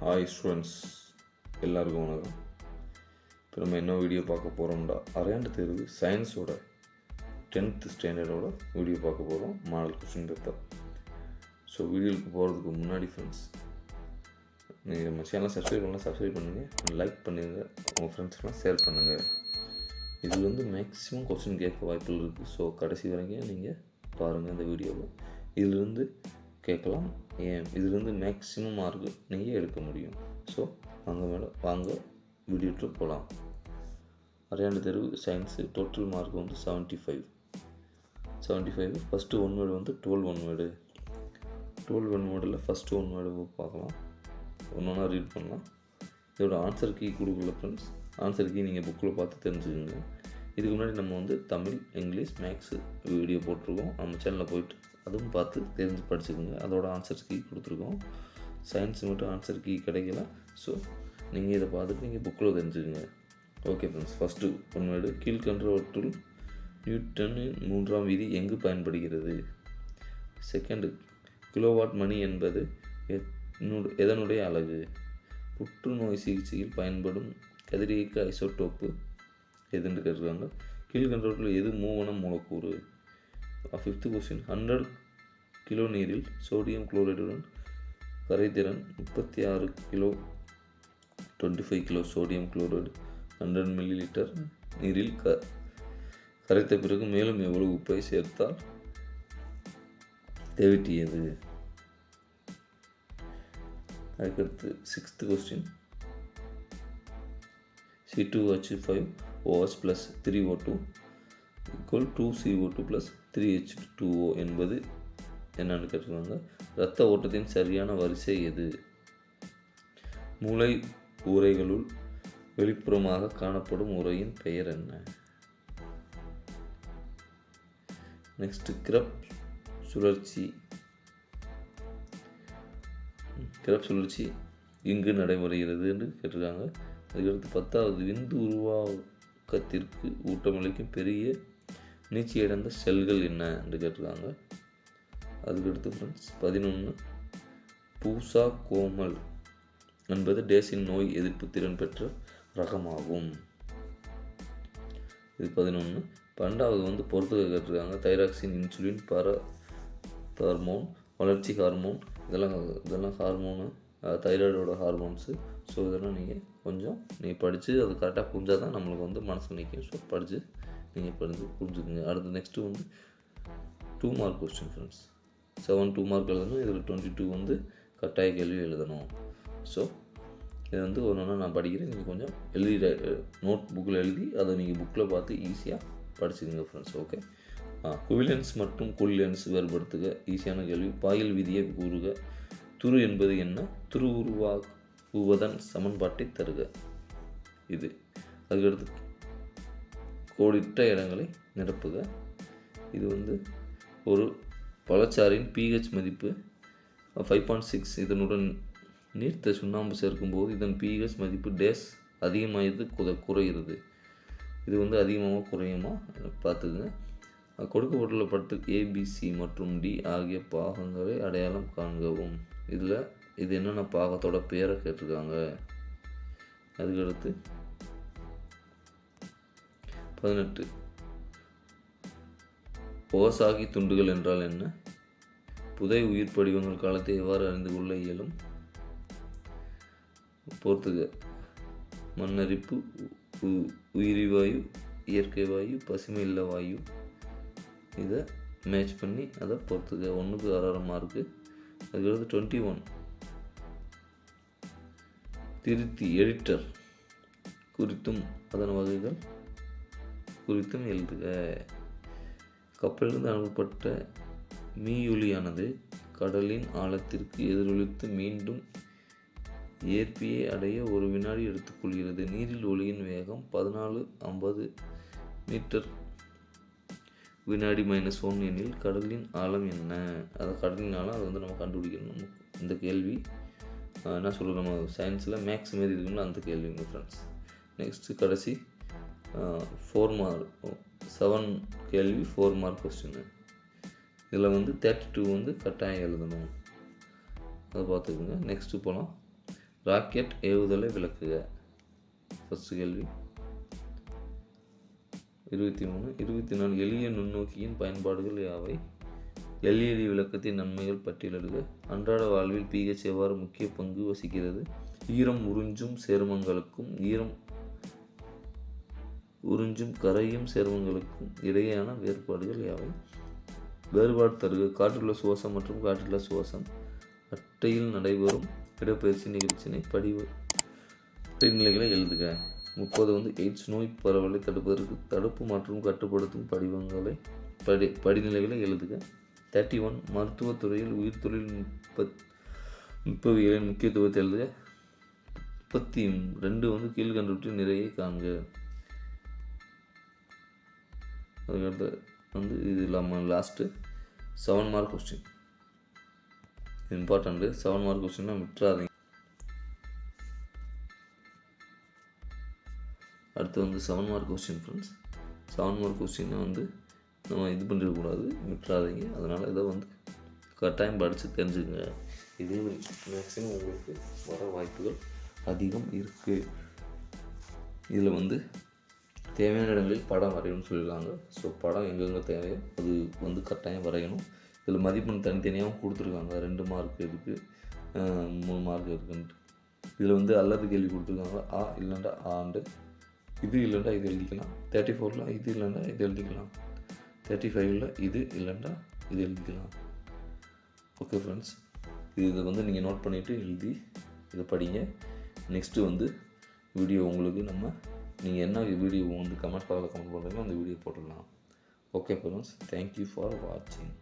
Hi students எல்லாருக்கும் வணக்கம். இப்போ நம்ம என்ன வீடியோ பார்க்க போகிறோம்டா அரையாண்டு தேர்வு சயின்ஸோட டென்த்து ஸ்டாண்டர்டோட வீடியோ பார்க்க போகிறோம் மாடல் கொஷின் பேப்பர் ஸோ வீடியோவுக்கு போகிறதுக்கு முன்னாடி ஃப்ரெண்ட்ஸ் நீங்கள் நம்ம சேனலை சப்ஸ்கிரைப் பண்ணலாம் சப்ஸ்கிரைப் பண்ணுங்கள் லைக் பண்ணுங்கள் உங்கள் ஃப்ரெண்ட்ஸ்க்கெலாம் ஷேர் பண்ணுங்கள் இது வந்து மேக்ஸிமம் கொஸ்டின் கேட்க வாய்ப்புகள் இருக்குது ஸோ கடைசி வரைக்கும் நீங்கள் பாருங்கள் இந்த வீடியோவில் இதிலிருந்து கேட்கலாம். ஏன்? இதுலேருந்து மேக்ஸிமம் மார்க்கு நீங்கள் எடுக்க முடியும். ஸோ வாங்க மேடம் வாங்க வீடியோட்டு போகலாம் அரையாண்டு தெருவு சயின்ஸு டோட்டல் மார்க் வந்து seventy five seventy five first one word வந்து twelve one word twelve one வேர்டில் ஃபஸ்ட்டு ஒன் வேர்டு பார்க்கலாம். ஒன்று ஒன்றா ரீட் பண்ணலாம். இதோட ஆன்சர் கீ கொடுக்கல ஃப்ரெண்ட்ஸ் ஆன்சர் கீ நீங்கள் புக்கில் பார்த்து தெரிஞ்சுக்கோங்க. இதுக்கு முன்னாடி நம்ம வந்து தமிழ் இங்கிலீஷ் மேக்ஸு வீடியோ போட்டிருக்கோம். நம்ம சேனலில் போயிட்டு அதுவும் பார்த்து தெரிஞ்சு படிச்சுக்கோங்க. அதோட ஆன்சர் கீ கொடுத்துருக்கோம். சயின்ஸ் மட்டும் ஆன்சர் கீ கிடைக்கல. ஸோ நீங்கள் இதை பார்த்துட்டு நீங்கள் புக்கில் தெரிஞ்சுக்கோங்க. Okay friends first one word கீழ்கன்றவற்றுள் நியூட்டனின் மூன்றாம் விதி எங்கு பயன்படுகிறது? செகண்டு கிலோவாட் மணி என்பது எதனுடைய அழகு புற்றுநோய் சிகிச்சையில் பயன்படும் கதிரியக்க ஐசோட்டோப்பு எதுன்னு கேட்டிருக்காங்க. கீழ்கண்டவற்றில் எது மூவனம் மூலக்கூறு? ஃபிஃப்த்து கொஸ்டின் ஹண்ட்ரட் கிலோ நீரில் சோடியம் குளோரைடுடன் கரைதிறன் முப்பத்தி ஆறு kilo twenty five kilo sodium chloride hundred millilitre நீரில் க கரைத்த பிறகு மேலும் எவ்வளவு உப்பை சேர்த்தால் தேவிட்டியது அதுக்கடுத்து sixth question C two H five OH plus three O two plus two two plus three H two O என்பது என்னன்னு கேட்டிருக்காங்க இரத்த ஓட்டத்தின் சரியான வரிசை எது? மூளை உரைகளுள் வெளிப்புறமாக காணப்படும் உரையின் பெயர் என்ன? நெக்ஸ்ட் கிரப் சுழற்சி. கிரப் சுழற்சி இங்கு நடைபெறுகிறது என்று கேட்டிருக்காங்க. அதுக்கடுத்து பத்தாவது விந்து ஊக்கத்திற்கு ஊட்டமளிக்கும் பெரிய நீச்சியடைந்த செல்கள் என்ன என்று கேட்டிருக்காங்க. அதுக்கடுத்து ஃப்ரெண்ட்ஸ் பதினொன்று பூசா கோமல் என்பது டேசின் நோய் எதிர்ப்பு திறன் பெற்ற ரகமாகும். இது பதினொன்று பன்னெண்டாவது வந்து பொறுத்துக்க கேட்டிருக்காங்க. தைராக்சின் இன்சுலின் பர ஹார்மோன் வளர்ச்சி ஹார்மோன் இதெல்லாம் இதெல்லாம் ஹார்மோனு தைராய்டோட ஹார்மோன்ஸு ஸோ இதெல்லாம் நீங்கள் கொஞ்சம் நீங்கள் படித்து அது கரெக்டாக புரிஞ்சால் தான் நம்மளுக்கு வந்து மனசு நிற்கும் ஸோ படித்து நீங்கள் படித்து புரிஞ்சுக்குங்க. அடுத்து நெக்ஸ்ட்டு வந்து two mark question friends seven two mark எழுதணும். இதில் டுவெண்ட்டி டூ வந்து கட்டாய கேள்வி எழுதணும். ஸோ இது வந்து ஒன்று ஒன்றா நான் படிக்கிறேன். நீங்கள் கொஞ்சம் எழுதி நோட் புக்கில் எழுதி அதை நீங்கள் புக்கில் பார்த்து ஈஸியாக படிச்சுக்கோங்க ஃப்ரெண்ட்ஸ் ஓகே குவிலன்ஸ் மற்றும் குவிலன்ஸ் வேறுபடுத்துக. ஈஸியான கேள்வி. பாயில் விதியை கூறுக. துரு என்பது என்ன? துரு உருவாக்கு உருவாக்குவதன் சமன்பாட்டை தருக. இது அதுக்கடுத்து கோடிட்ட இடங்களை நிரப்புக. இது வந்து ஒரு பழச்சாரின் பிஹெச் மதிப்பு. ஃபைவ் பாயிண்ட் சிக்ஸ் இதனுடன் நீர்த்த சுண்ணாம்பு சேர்க்கும்போது இதன் பிஹெச் மதிப்பு டேஸ் அதிகமாகிறது குத குறைகிறது. இது வந்து அதிகமாக குறையுமா? பார்த்துக்குங்க. கொடுக்கப்பட்டுள்ள படத்தில் ஏபிசி மற்றும் டி ஆகிய பாகங்களை அடையாளம் காண்கவும். இதில் இது என்னென்ன பாகத்தோட பேரை கேட்டிருக்காங்க? அதுக்கடுத்து பதினெட்டு. ஓசாகி துண்டுகள் என்றால் என்ன? புதை உயிர் படிவங்கள் காலத்தை எவ்வாறு அறிந்து கொள்ள இயலும்? போர்த்துக. மண்ணரிப்பு உ- உயிரி வாயு இயற்கை வாயு பசுமை இல்ல வாயு. இதை மேட்ச் பண்ணி அதை பொறுத்துக்க ஒன்றுக்கு அரை மார்க்கு அதுக்கடுத்து டுவெண்ட்டி ஒன் திருத்தி எடிட்டர் குறித்தும் அதன் வகைகள் குறித்தும் எழுதுக. கப்பலிலிருந்து அனுப்பப்பட்ட மீயொலியானது கடலின் ஆழத்திற்கு எதிரொலித்து மீண்டும் ஏற்பியை அடைய ஒரு வினாடி எடுத்துக்கொள்கிறது. நீரில் ஒளியின் வேகம் பதினாலு ஐம்பது மீட்டர். வினாடி மைனஸ் ஒன் எனில் கடலின் ஆழம் என்ன? அதை கடலின் ஆழம் அதை வந்து நம்ம கண்டுபிடிக்கணும். இந்த கேள்வி என்ன சொல்கிறோம் நம்ம சயின்ஸில் மேக்ஸ் மாரி இருக்கும்ல அந்த கேள்விங்க ஃப்ரெண்ட்ஸ் நெக்ஸ்ட்டு கடைசி ஃபோர் மார்க் செவன் கேள்வி ஃபோர் மார்க் கொஸ்டின் இதில் வந்து தேர்ட்டி டூ வந்து கட்டாயம் எழுதணும். அதை பார்த்துக்குங்க. நெக்ஸ்ட்டு போகலாம் ராக்கெட் ஏவுதலை விளக்குக. ஃபஸ்ட்டு கேள்வி. இருபத்தி மூணு இருபத்தி நாலு எளிய நுண்ணோக்கியின் பயன்பாடுகள் யாவை? எல்இடி விளக்கத்தின் நன்மைகள் பட்டியலிடுக. அன்றாட வாழ்வில் பிஹெச் எவ்வாறு முக்கிய பங்கு வசிக்கிறது ஈரம் உறிஞ்சும் சேர்மங்களுக்கும் ஈரம் உறிஞ்சும் கரையும் சேர்மங்களுக்கும் இடையேயான வேறுபாடுகள் யாவை? வேறுபாடு தருக. காற்றுள்ள சுவாசம் மற்றும் காற்றுள்ள சுவாசம். அட்டையில் நடைபெறும் இடப்பயிற்சி நிகழ்ச்சியினை படிவு படிநிலைகளை எழுதுக. முப்பது வந்து எய்ட்ஸ் நோய் பரவலை தடுப்பதற்கு தடுப்பு மற்றும் கட்டுப்படுத்தும் படிவங்களை படி படிநிலைகளை எழுதுக. தேர்ட்டி ஒன் மருத்துவத்துறையில் உயிர் தொழில்நுட்ப நுட்பவியலின் முக்கியத்துவத்தை எழுதுக முப்பத்தி ரெண்டு வந்து கீழ்கண்டுற்றி நிறைய காண்க. அதுக்கடுத்து வந்து இது இல்லாமல் last seven mark question important seven mark கொஸ்டின்னா விட்டுறாதீங்க. அடுத்து வந்து seven mark question friends seven mark question வந்து நம்ம இது பண்ணிடக்கூடாது விட்டுறாதீங்க. அதனால் இதை வந்து கட்டாயம் படித்து தெரிஞ்சுக்கங்க. இது மேக்ஸிமம் உங்களுக்கு வர வாய்ப்புகள் அதிகம் இருக்குது இதில் வந்து தேவையான இடங்களில் படம் வரையணும்னு சொல்லியிருக்காங்க. ஸோ படம் எங்கெங்கே தேவையோ அது வந்து கட்டாயம் வரையணும். இதில் மதிப்பெண் தனித்தனியாகவும் கொடுத்துருக்காங்க. ரெண்டு மார்க் இருக்குது மூணு மார்க் இருக்குன்ட்டு. இதில் வந்து அல்லது கேள்வி கொடுத்துருக்காங்க. ஆ இல்லைண்டா ஆண்டு. இது இல்லைண்டா இது எழுதிக்கலாம். தேர்ட்டி ஃபோரில் இது இல்லைண்டா இது எழுதிக்கலாம். தேர்ட்டி ஃபைவ்ல இது இல்லைன்னா இது எழுதிக்கலாம். ஓகே ஃப்ரெண்ட்ஸ் இது இதை வந்து நீங்கள் நோட் பண்ணிவிட்டு எழுதி இதை படிங்க. நெக்ஸ்ட்டு வந்து வீடியோ உங்களுக்கு நம்ம நீங்கள் என்ன வீடியோ வந்து கமெண்ட் பாக்ஸில் கமெண்ட் பண்ணுறீங்களோ அந்த வீடியோ போட்டுடலாம். ஓகே ஃப்ரெண்ட்ஸ் தேங்க்யூ ஃபார் வாட்சிங்